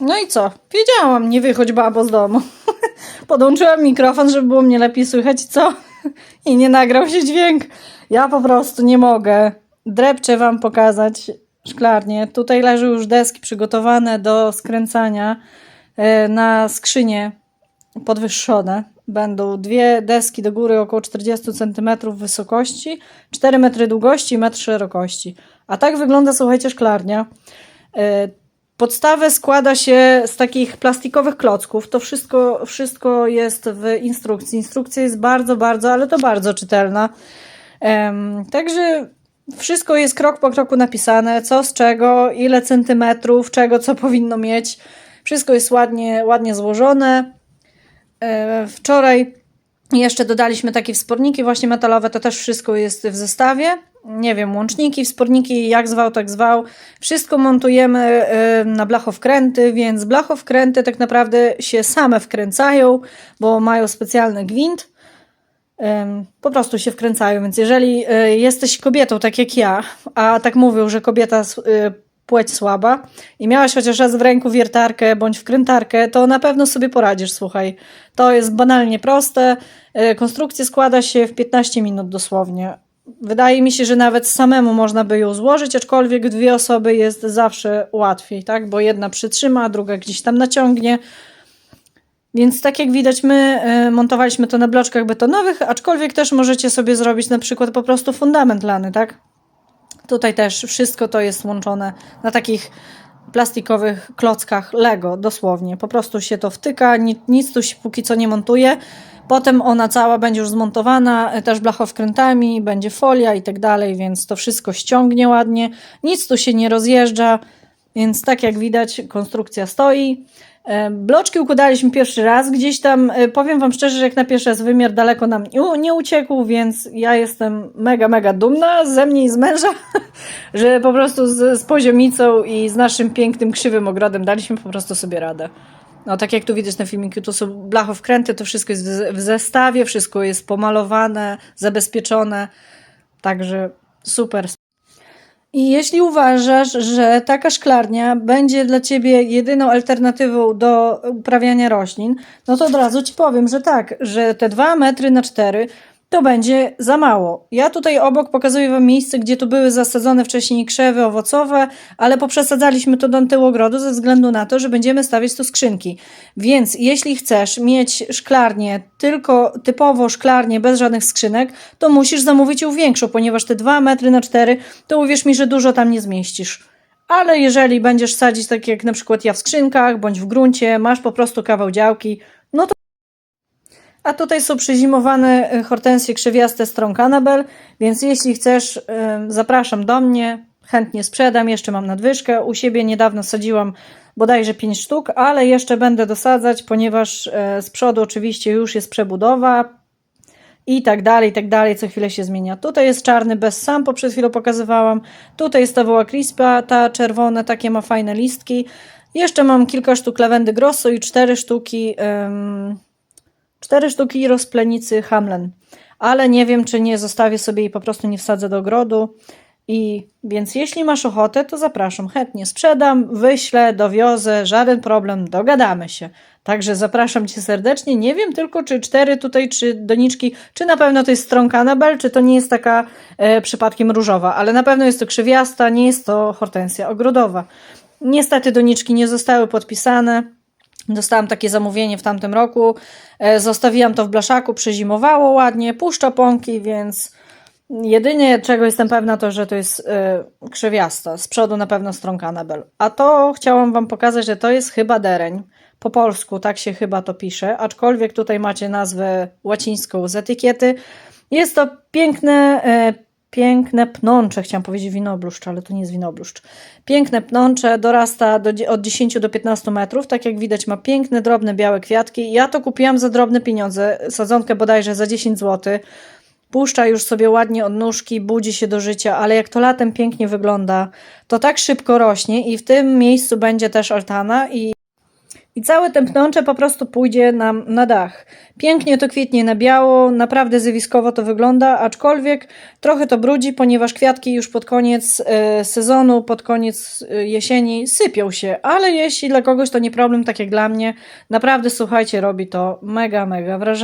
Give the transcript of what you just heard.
No i co? Wiedziałam, nie wychodź babo z domu. Podłączyłam mikrofon, żeby było mnie lepiej słychać, co? I nie nagrał się dźwięk. Ja po prostu nie mogę. Drepczę wam pokazać szklarnię. Tutaj leżą już deski przygotowane do skręcania e, na skrzynię podwyższone. Będą dwie deski do góry około 40 cm wysokości, 4 metry długości i metr szerokości. A tak wygląda, słuchajcie, szklarnia. Podstawę składa się z takich plastikowych klocków. To wszystko, wszystko jest w instrukcji. Instrukcja jest bardzo, bardzo, ale to bardzo czytelna. Em, także wszystko jest krok po kroku napisane, co z czego, ile centymetrów, czego, co powinno mieć. Wszystko jest ładnie, ładnie złożone. E, Wczoraj jeszcze dodaliśmy takie wsporniki właśnie metalowe, to też wszystko jest w zestawie. Nie wiem, łączniki, wsporniki, jak zwał, tak zwał. Wszystko montujemy e, na blachowkręty, więc blachowkręty tak naprawdę się same wkręcają, bo mają specjalny gwint. Po prostu się wkręcają, więc jeżeli e, jesteś kobietą, tak jak ja, a tak mówią, że kobieta e, płeć słaba i miałaś chociaż raz w ręku wiertarkę bądź wkrętarkę, to na pewno sobie poradzisz, słuchaj. To jest banalnie proste. Konstrukcja składa się w 15 minut dosłownie. Wydaje mi się, że nawet samemu można by ją złożyć, aczkolwiek dwie osoby jest zawsze łatwiej, tak? Bo jedna przytrzyma, druga gdzieś tam naciągnie. Więc tak jak widać, my y, montowaliśmy to na bloczkach betonowych, aczkolwiek też możecie sobie zrobić na przykład po prostu fundament lany, tak? Tutaj też wszystko to jest łączone na takich plastikowych klockach Lego, dosłownie. Po prostu się to wtyka, ni- nic tu się póki co nie montuje. Potem ona cała będzie już zmontowana, e, też blachowkrętami, będzie folia i tak dalej, więc to wszystko ściągnie ładnie. Nic tu się nie rozjeżdża, więc tak jak widać, konstrukcja stoi. E, Bloczki układaliśmy pierwszy raz, gdzieś tam, e, powiem Wam szczerze, że jak na pierwszy raz wymiar daleko nam nie, uciekł, więc ja jestem mega, mega dumna ze mnie i z męża, że po prostu z, z poziomicą i z naszym pięknym, krzywym ogrodem daliśmy po prostu sobie radę. No tak jak tu widać na filmiku, tu są blachowkręty, to wszystko jest w, w zestawie, wszystko jest pomalowane, zabezpieczone, także super i jeśli uważasz, że taka szklarnia będzie dla ciebie jedyną alternatywą do uprawiania roślin, no to od razu ci powiem, że tak, że te 2 metry na 4 to będzie za mało. Ja tutaj obok pokazuję wam miejsce, gdzie tu były zasadzone wcześniej krzewy owocowe, ale poprzesadzaliśmy to do tyłu ogrodu ze względu na to, że będziemy stawiać tu skrzynki. Więc jeśli chcesz mieć szklarnię, tylko typowo szklarnię bez żadnych skrzynek, to musisz zamówić ją większą, ponieważ te 2 metry na 4 to uwierz mi, że dużo tam nie zmieścisz. Ale jeżeli będziesz sadzić tak jak na przykład ja w skrzynkach bądź w gruncie, masz po prostu kawał działki, no to a tutaj są przezimowane y, hortensje krzewiaste stronk Annabel, więc jeśli chcesz, y, zapraszam do mnie, chętnie sprzedam, jeszcze mam nadwyżkę. U siebie niedawno sadziłam bodajże 5 sztuk, ale jeszcze będę dosadzać, ponieważ y, z przodu oczywiście już jest przebudowa i tak dalej, i tak dalej, co chwilę się zmienia. Tutaj jest czarny bez sampo, przed chwilą pokazywałam. Tutaj jest ta woła crispa, ta czerwone, takie ma fajne listki. Jeszcze mam kilka sztuk lawendy grosso i cztery sztuki... Cztery sztuki rozplenicy Hamlen, ale nie wiem, czy nie zostawię sobie i po prostu nie wsadzę do ogrodu. I więc jeśli masz ochotę, to zapraszam, chętnie sprzedam, wyślę, dowiozę, żaden problem, dogadamy się. Także zapraszam Cię serdecznie. Nie wiem tylko, czy cztery tutaj, czy doniczki, czy na pewno to jest stronka Anabel, czy to nie jest taka e, przypadkiem różowa, ale na pewno jest to krzywiasta, nie jest to hortensja ogrodowa. Niestety doniczki nie zostały podpisane. Dostałam takie zamówienie w tamtym roku. E, Zostawiłam to w blaszaku, przezimowało ładnie, puszcza pąki, więc jedynie czego jestem pewna to, że to jest e, krzewiasta. Z przodu na pewno stronka Anabel. A to chciałam Wam pokazać, że to jest chyba dereń. Po polsku tak się chyba to pisze, aczkolwiek tutaj macie nazwę łacińską z etykiety. Jest to piękne, e, piękne pnącze, chciałam powiedzieć winobluszcz, ale to nie jest winobluszcz. Piękne pnącze, dorasta do, od 10 do 15 metrów, tak jak widać ma piękne, drobne, białe kwiatki. Ja to kupiłam za drobne pieniądze, sadzonkę bodajże za 10 zł. Puszcza już sobie ładnie od nóżki, budzi się do życia, ale jak to latem pięknie wygląda, to tak szybko rośnie i w tym miejscu będzie też altana i i całe te pnącze po prostu pójdzie nam na dach. Pięknie to kwietnie na biało, naprawdę zjawiskowo to wygląda, aczkolwiek trochę to brudzi, ponieważ kwiatki już pod koniec e, sezonu, pod koniec e, jesieni sypią się, ale jeśli dla kogoś to nie problem, tak jak dla mnie, naprawdę słuchajcie, robi to mega, mega wrażenie.